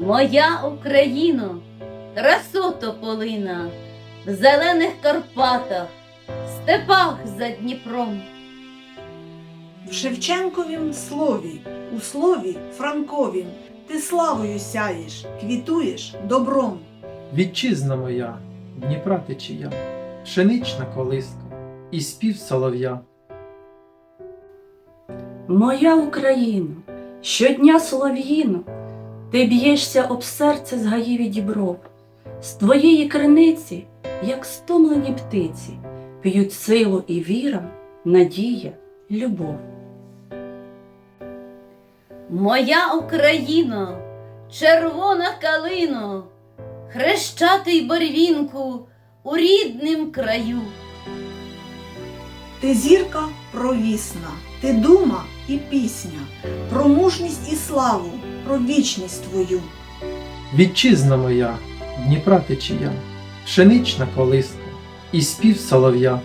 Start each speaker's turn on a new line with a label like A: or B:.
A: Моя Україно, красо тополина, в зелених Карпатах, степах за Дніпром.
B: В Шевченковім слові, у слові Франковім, ти славою сяєш, квітуєш добром.
C: Вітчизна моя, Дніпра течія, пшенична колиска і спів солов'я.
D: Моя Україно, щодня солов'їно, ти б'єшся об серце з гаїв і дібров. З твоєї криниці, як стомлені птиці, п'ють силу і віра, надія, любов.
A: Моя Україно, червона калино, хрещатий барвінку у рідним краю.
B: Ти зірка провісна, ти дума і пісня, про мужність і славу, про вічність твою.
C: Вітчизна моя, Дніпра течія, пшенична колиска і спів солов'я.